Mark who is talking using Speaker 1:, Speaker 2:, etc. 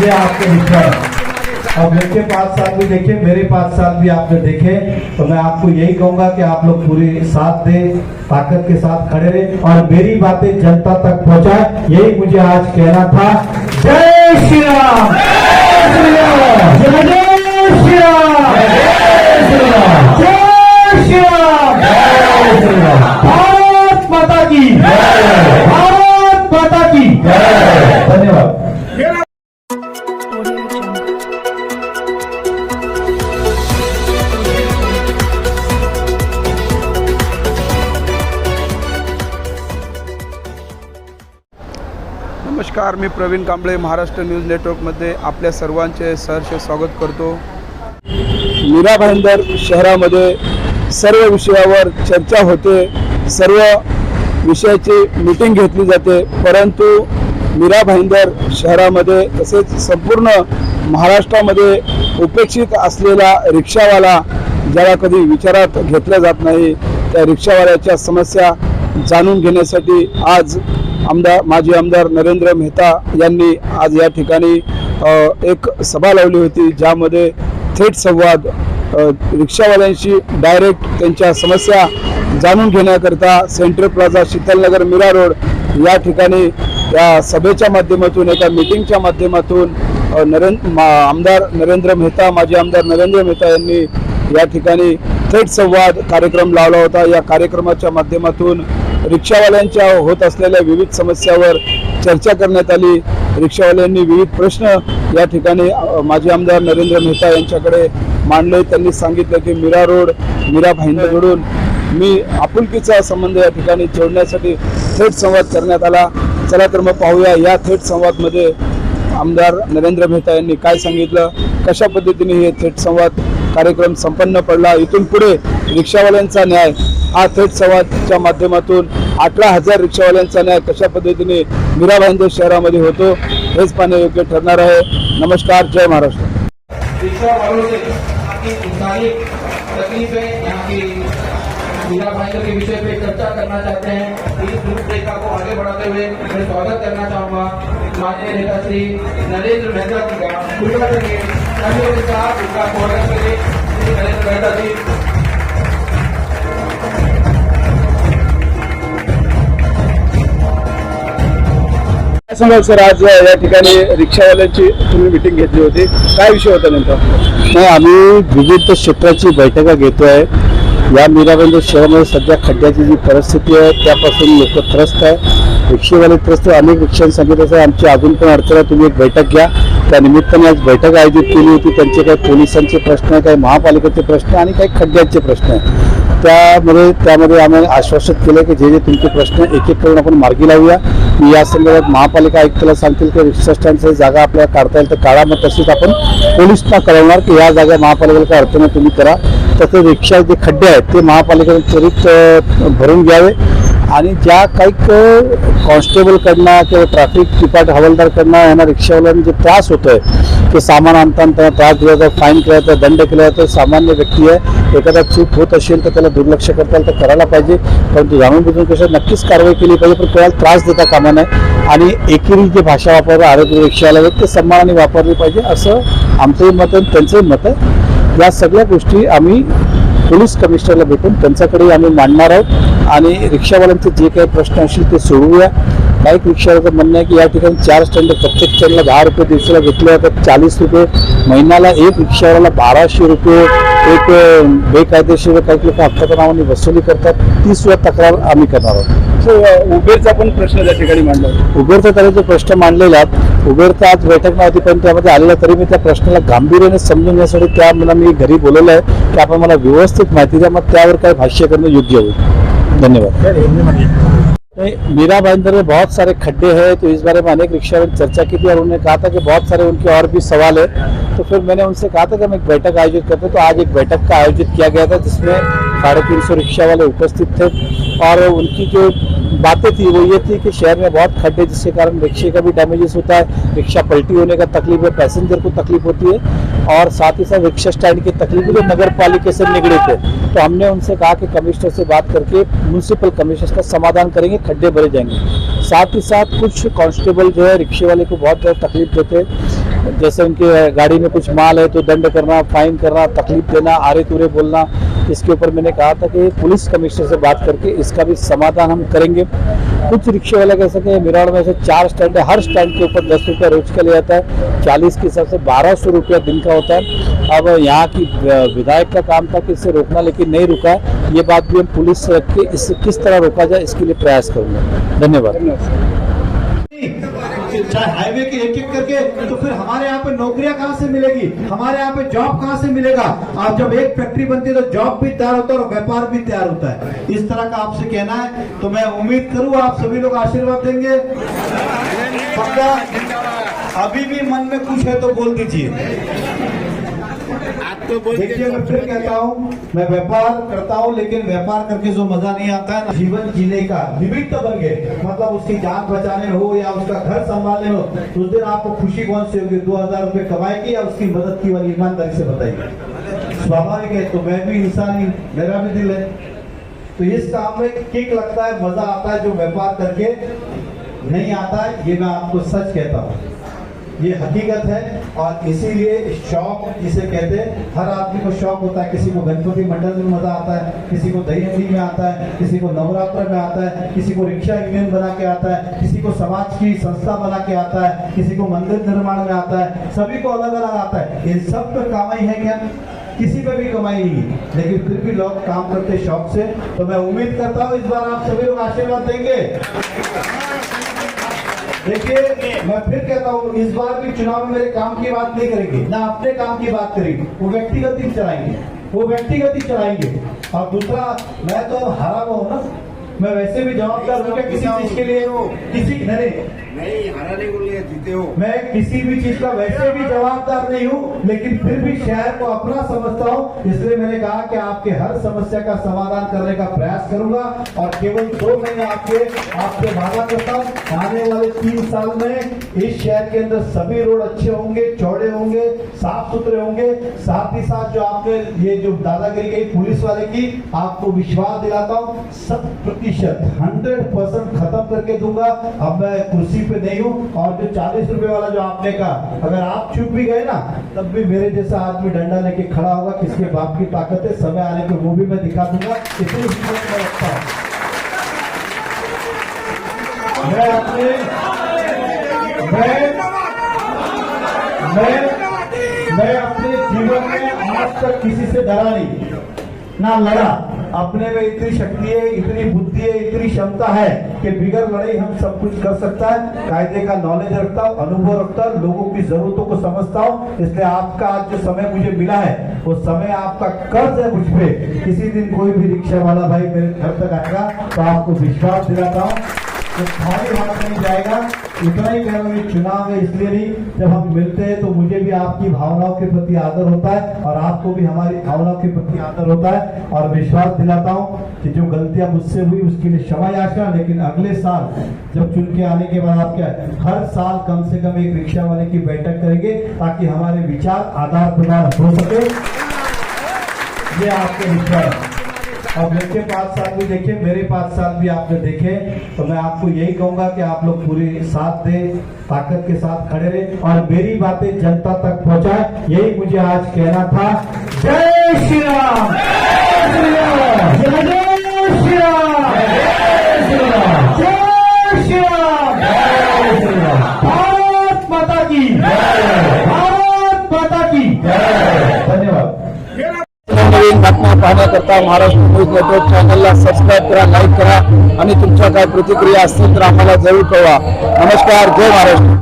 Speaker 1: ये आपके है। अब मेरे पाँच साल भी देखे, मेरे पाँच साल भी आपने देखे तो मैं आपको यही कहूँगा कि आप लोग पूरे साथ दें, ताकत के साथ खड़े रहे और मेरी बातें जनता तक पहुँचाए। यही मुझे आज कहना था। जय श्री राम। जय श्री राम।
Speaker 2: नमस्कार मी प्रवीण कांबळे महाराष्ट्र न्यूज नेटवर्कमध्ये आपल्या सर्वांचे सहर्ष स्वागत करतो. मीरा भाईंदर शहरामध्ये सर्व विषयावर चर्चा होते सर्व विषयाची मीटिंग घेतली जाते परंतु मीरा भाईंदर शहरामध्ये तसेच संपूर्ण महाराष्ट्रामध्ये उपेक्षित असलेला रिक्षावाला ज्याला कधी विचारात घेतल्या जात नाही त्या रिक्षावाल्याच्या समस्या जाणून घेण्यासाठी आज आमदार माजी आमदार नरेंद्र मेहता यांनी आज या ठिकाणी एक सभा लावली होती ज्यामध्ये थेट संवाद रिक्षावाल्यांशी डायरेक्ट त्यांच्या समस्या जाणून घेण्याकरता Central Plaza Sheetalnagar Mira Road या ठिकाणी या सभेच्या माध्यमातून एका मीटिंगच्या माध्यमातून अ, नरेंद्र मा- आमदार नरेंद्र मेहता माजी आमदार नरेंद्र मेहता यांनी या ठिकाणी थेट संवाद कार्यक्रम लावला होता. या कार्यक्रमाच्या माध्यमातून रिक्षावाल्यांच्या होत असलेल्या विविध समस्यावर चर्चा करण्यात आली. रिक्षावाल्यांनी विविध प्रश्न या ठिकाणी माजी आमदार नरेंद्र मेहता यांच्याकडे मांडले. त्यांनी सांगितलं की मीरा रोड मीरा भाईंदरकडून मी आपुलकीचा संबंध या ठिकाणी जोडण्यासाठी थेट संवाद करण्यात आला. चला तर मग पाहूया या थेट संवादमध्ये आमदार नरेंद्र मेहता यांनी काय सांगितलं? कशा पद्धतीने हे थेट संवाद कार्यक्रम संपन्न पडला? इथून पुढे रिक्षावाल्यांचा न्याय हा थेट संवादच्या माध्यमातून अठरा हजार रिक्षावाल्यांचा न्याय कशा पद्धतीने मीरा भाईंदेव शहरामध्ये होतो हेच पाहणे योग्य ठरणार आहे. नमस्कार जय महाराष्ट्र.
Speaker 3: मीरा भाईंदर के विषय पे चर्चा करना चाहते हैं. इस रूपरेखा को आगे बढ़ाते हुए मैं स्वागत करना चाहूंगा. माननीय नेता श्री नरेंद्र मेहता जी का। कृपया के साथ उनका स्वागत करें श्री नरेंद्र मेहता जी।
Speaker 2: सांगाल सर आज या ठिकाणी रिक्षावाल्यांची तुम्ही मिटिंग घेतली होती. काय विषय होता नेमका?
Speaker 4: नाही आम्ही विविध क्षेत्राची बैठका घेतोय या मीराबंदर शहरामध्ये सध्या खड्ड्याची जी परिस्थिती आहे त्यापासून लोक त्रस्त आहे. रिक्षेवाले त्रस्त आहे. अनेक रिक्षांनी सांगितलं असं आमची अजून पण अडचण तुम्ही एक बैठक घ्या. त्या निमित्ताने आज बैठक आयोजित केली होती. त्यांचे काही पोलिसांचे प्रश्न आहे काही महापालिकेचे प्रश्न आणि काही खड्ड्यांचे प्रश्न आहे. त्यामध्ये त्यामध्ये आम्ही आश्वासित केलं की जे जे तुमचे प्रश्न एक एक करून आपण मार्गी लावूया. मी या संदर्भात महापालिका आयुक्ताला सांगतील की रिक्षा स्टँडची जागा आपल्याला काढता येईल तर काढा मग तशीच आपण पोलिसना कळवणार की या जागा महापालिकेला काय अडचण तुम्ही करा. तसे रिक्षा जे खड्डे आहेत ते महापालिकेने त्वरित भरून घ्यावे. आणि ज्या काही कॉन्स्टेबलकडनं किंवा ट्रॅफिक डिपार्ट हवालदारकडनं यांना रिक्षावाल्यांना जे त्रास होतो आहे ते सामान आणताना त्यांना त्रास दिला जातो फाईन केला जातो दंड केला जातो सामान्य व्यक्ती आहे. एखादा चूक होत असेल तर त्याला दुर्लक्ष करता तर करायला पाहिजे. परंतु जाणून बुजून कसं नक्कीच कारवाई केली पाहिजे पण कोणाला त्रास देता कामा नये. आणि एकेरी जी भाषा वापरली आरोग्य रिक्षाला ते सन्मानाने वापरली पाहिजे असं आमचंही मत आहे त्यांचंही मत आहे. या सगळ्या गोष्टी आम्ही पोलीस कमिशनरला भेटून त्यांच्याकडे आम्ही मांडणार आहोत. आणि रिक्षावाल्यांचे जे काही प्रश्न असतील ते सोडवूया. काही रिक्षावाल्याचं म्हणणं आहे की या ठिकाणी चार स्टँड प्रत्येक स्टँडला दहा रुपये दिवसाला घेतले जातात चाळीस रुपये. महिन्याला एक रिक्षावाल्याला बाराशे रुपये एक बेकायदेशीर काही लोक हक्काच्या नावाने वसुली करतात. ती सुद्धा तक्रार आम्ही करणार आहोत.
Speaker 2: उबेरचा पण प्रश्न त्या ठिकाणी मांडला
Speaker 4: उबेरचा त्याला जो प्रश्न मांडलेला आहे उबेरचा आज बैठक नव्हती पण त्यामध्ये आलेला तरी मी त्या प्रश्नाला गांभीर्याने समजून घेण्यासाठी त्या मला मी घरी बोलवलं आहे की आपण मला व्यवस्थित माहिती द्या मग त्यावर काय भाष्य करणं योग्य होईल. धन्यवाद. मीरा भाईंदर में बहुत सारे खड्डे हैं तो इस बारे में अनेक रिक्शा में चर्चा की थी और उन्होंने कहा था कि बहुत सारे उनके और भी सवाल है। तो फिर मैंने उनसे कहा था कि हम एक बैठक आयोजित करते हैं। तो आज एक बैठक का आयोजित किया गया था जिसमें साढ़े तीन सौ रिक्शा वाले उपस्थित थे और उनकी जो बातें थी, वो ये थी कि शहर में बहुत खड्डे जिसके कारण रिक्शे का भी डैमेजेस होता है, रिक्शा पलटी होने का तकलीफ़ है पैसेंजर को तकलीफ़ होती है, और साथ ही साथ रिक्शा स्टैंड की तकलीफ़ जो नगर पालिका से निगड़े थे। तो हमने उनसे कहा कि कमिश्नर से बात करके म्यूनसिपल कमिश्नर का समाधान करेंगे, खड्डे भरे जाएँगे। साथ ही साथ कुछ कांस्टेबल जो है, रिक्शे वाले को बहुत ज़्यादा तकलीफ़ देते हैं। जैसे उनके गाड़ी में कुछ माल है तो दंड करना, फाइन करना, तकलीफ़ देना आरे तुरे बोलना, इसके ऊपर मैंने कहा था कि पुलिस कमिश्नर से बात करके इसका भी समाधान हम करेंगे। कुछ रिक्शे वाले कह सके, मिराड़ में ऐसे चार स्टैंड है, हर स्टैंड के ऊपर दस रुपया रोज का लिया जाता है, चालीस के हिसाब से बारह सौ रुपया दिन का होता है। अब यहाँ की विधायक का काम था कि इसे रोकना, लेकिन नहीं रुका है। ये बात भी हम पुलिस से रख के इससे किस तरह रोका जाए, इसके लिए प्रयास करूँगा। धन्यवाद।
Speaker 1: चाहे हाईवे के एक एक करके तो फिर हमारे यहाँ पे नौकरियाँ कहाँ से मिलेगी? हमारे यहाँ पे जॉब कहाँ से मिलेगा? आप जब एक फैक्ट्री बनती है तो जॉब भी तैयार होता है और व्यापार भी तैयार होता है। इस तरह का आपसे कहना है तो मैं उम्मीद करूँ आप सभी लोग आशीर्वाद देंगे। पक्का? अभी भी मन में कुछ है तो बोल दीजिए। देखिए मैं फिर कहता हूँ मैं व्यापार करता हूँ लेकिन व्यापार करके जो मज़ा नहीं आता है ना जीवन जीने का निमित्त बन गए। मतलब उसकी जान बचाने हो या उसका घर संभालने हो तो उस दिन आपको खुशी कौन सी होगी? दो हज़ार रुपए कमाएगी या उसकी मदद की वाली ईमानदारी से बताइए? स्वाभाविक है तो मैं भी इंसान ही मेरा भी दिल है। तो इस काम में किक लगता है मज़ा आता है जो व्यापार करके नहीं आता है ये मैं आपको सच कहता हूँ। ये हकीकत है और इसीलिए शौक जिसे कहते हैं, हर आदमी को शौक होता है। किसी को गणपति मंडल में मज़ा आता है, किसी को दही हंडी में आता है, किसी को नवरात्र में आता है, किसी को रिक्शा यूनियन बना के आता है, किसी को समाज की संस्था बना के आता है, किसी को मंदिर निर्माण में आता है, सभी को अलग अलग आता है। इन सब पे कमाई है क्या? किसी पे भी कमाई नहीं लेकिन फिर भी लोग काम करते शौक से। तो मैं उम्मीद करता हूँ इस बार आप सभी लोग आशीर्वाद देंगे। देखिए, मैं फिर कहता हूँ, इस बार भी चुनाव में मेरे काम की बात नहीं करेंगे, ना अपने काम की बात करेंगे, वो व्यक्तिगत ही चलाएँगे, वो व्यक्तिगत ही चलाएँगे। और दूसरा, मैं तो हरा हुआ हूँ ना। मैं वैसे भी जवाबदार हूँ किसी चीज़ के लिए किसी नहीं
Speaker 5: नहीं हराने को लिए जीते हो।
Speaker 1: मैं किसी भी चीज़ का वैसे भी जवाबदार नहीं हूँ लेकिन फिर भी शहर को अपना समझता हूँ इसलिए मैंने कहा कि आपके हर समस्या का समाधान करने का प्रयास करूँगा और केवल दो महीने आपके आपसे वादा करता हूँ आने वाले तीन साल में इस शहर के अंदर सभी रोड अच्छे होंगे चौड़े होंगे साफ़ सुथरे होंगे साथ ही साथ जो आपने ये जो दादागिरी गई पुलिस वाले की आपको विश्वास दिलाता हूँ शत प्रतिशत हंड्रेड परसेंट खत्म करके दूँगा। अब मैं कुर्सी पे नहीं हूँ, और जो चालीस रुपए वाला जो आपने कहा, अगर आप चुप भी गए ना, तब भी मेरे जैसा आदमी डंडा लेके खड़ा होगा, किसके बाप की ताकत है, समय आने पे वो भी मैं दिखा दूँगा। इतनी हिम्मत रखता हूँ। मैं अपने, मैं मैं मैं अपने जीवन में आज तक किसी से डरा नहीं, ना लड़ा। अपने में इतनी शक्ति है, इतनी बुद्धि है, इतनी क्षमता है कि बिगड़ लड़ाई हम सब कुछ कर सकता है। कायदे का नॉलेज रखता हूँ, अनुभव रखता हूँ, लोगों की जरूरतों को समझता हूँ। इसलिए आपका आज जो समय मुझे मिला है, वो समय आपका कर्ज है मुझ पर किसी दिन कोई भी रिक्शा वाला भाई मेरे घर तक आएगा तो आपको विश्वास दिलाता हूँ तो खाली हाथ नहीं जाएगा। इतना ही कह रहा ये चुनाव है, इसलिए नहीं, जब हम मिलते हैं तो मुझे भी आपकी भावनाओं के प्रति आदर होता है और आपको भी हमारी भावनाओं के प्रति आदर होता है और विश्वास दिलाता हूँ कि जो गलतियाँ मुझसे हुई, उसके लिए क्षमा याचना, लेकिन अगले साल, जब चुन के आने के बाद आप क्या हर साल कम से कम एक रिक्शा वाले की बैठक करेंगे ताकि हमारे विचार आदान प्रदान हो सके। ये आपके विचार है। और मेरे पाँच साल भी देखे, मेरे पाँच साल भी आपने देखे तो मैं आपको यही कहूँगा कि आप लोग पूरे साथ दें, ताकत के साथ खड़े रहे और मेरी बातें जनता तक पहुँचाए। यही मुझे आज कहना था। जय श्री राम। भारत माता भारत माता
Speaker 4: पाहण्याकरता महाराष्ट्र न्यूज नेटवर्क चॅनलला सबस्क्राईब करा लाईक करा आणि तुमच्या काय प्रतिक्रिया असतील तर आम्हाला जरूर कळवा. नमस्कार जय महाराष्ट्र.